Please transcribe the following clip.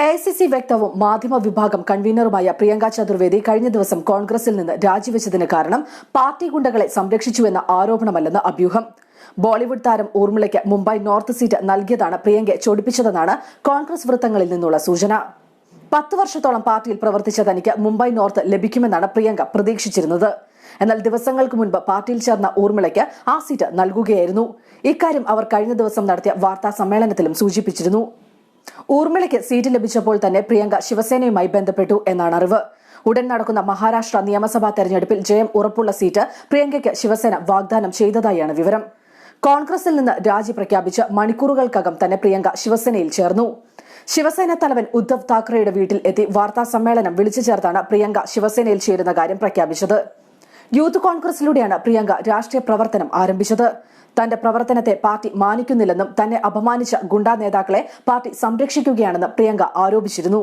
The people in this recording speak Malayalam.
എ ഐ സി സി വ്യക്തവും മാധ്യമ വിഭാഗം കൺവീനറുമായ പ്രിയങ്ക ചതുർവേദി കഴിഞ്ഞ ദിവസം കോൺഗ്രസിൽ നിന്ന് രാജിവെച്ചതിന് കാരണം പാർട്ടി ഗുണ്ടകളെ സംരക്ഷിച്ചുവെന്ന ആരോപണമല്ലെന്ന് അഭ്യൂഹം. ബോളിവുഡ് താരം ഊർമിളയ്ക്ക് മുംബൈ നോർത്ത് സീറ്റ് നൽകിയതാണ് പ്രിയങ്കയെ ചൊടിപ്പിച്ചതെന്നാണ് കോൺഗ്രസ് വൃത്തങ്ങളിൽ നിന്നുള്ള സൂചന. പത്ത് വർഷത്തോളം പാർട്ടിയിൽ പ്രവർത്തിച്ച തനിക്ക് മുംബൈ നോർത്ത് ലഭിക്കുമെന്നാണ് പ്രിയങ്ക പ്രതീക്ഷിച്ചിരുന്നത്. എന്നാൽ ദിവസങ്ങൾക്ക് മുൻപ് പാർട്ടിയിൽ ചേർന്ന ഊർമിളയ്ക്ക് ആ സീറ്റ് നൽകുകയായിരുന്നു. ഇക്കാര്യം അവർ കഴിഞ്ഞ ദിവസം നടത്തിയ വാർത്താ സമ്മേളനത്തിലും സൂചിപ്പിച്ചിരുന്നു. ഊർമിളയ്ക്ക് സീറ്റ് ലഭിച്ചപ്പോൾ തന്നെ പ്രിയങ്ക ശിവസേനയുമായി ബന്ധപ്പെട്ടു എന്നാണ് അറിവ്. ഉടൻ നടക്കുന്ന മഹാരാഷ്ട്ര നിയമസഭാ തെരഞ്ഞെടുപ്പിൽ ജയം ഉറപ്പുള്ള സീറ്റ് പ്രിയങ്കയ്ക്ക് ശിവസേന വാഗ്ദാനം ചെയ്തതായാണ് വിവരം. കോൺഗ്രസിൽ നിന്ന് രാജി പ്രഖ്യാപിച്ച് മണിക്കൂറുകൾക്കകം തന്നെ പ്രിയങ്ക ശിവസേനയിൽ ചേർന്നു. ശിവസേന തലവൻ ഉദ്ധവ് താക്കറെയുടെ വീട്ടിൽ എത്തി വാർത്താ സമ്മേളനം വിളിച്ചു ചേർത്താണ് പ്രിയങ്ക ശിവസേനയിൽ ചേരുന്ന കാര്യം പ്രഖ്യാപിച്ചത്. യൂത്ത് കോൺഗ്രസിലൂടെയാണ് പ്രിയങ്ക രാഷ്ട്രീയ പ്രവർത്തനം ആരംഭിച്ചത്. തന്റെ പ്രവർത്തനത്തെ പാർട്ടി മാനിക്കുന്നില്ലെന്നും തന്നെ അപമാനിച്ച ഗുണ്ടാ നേതാക്കളെ പാർട്ടി സംരക്ഷിക്കുകയാണെന്നും പ്രിയങ്ക ആരോപിച്ചിരുന്നു.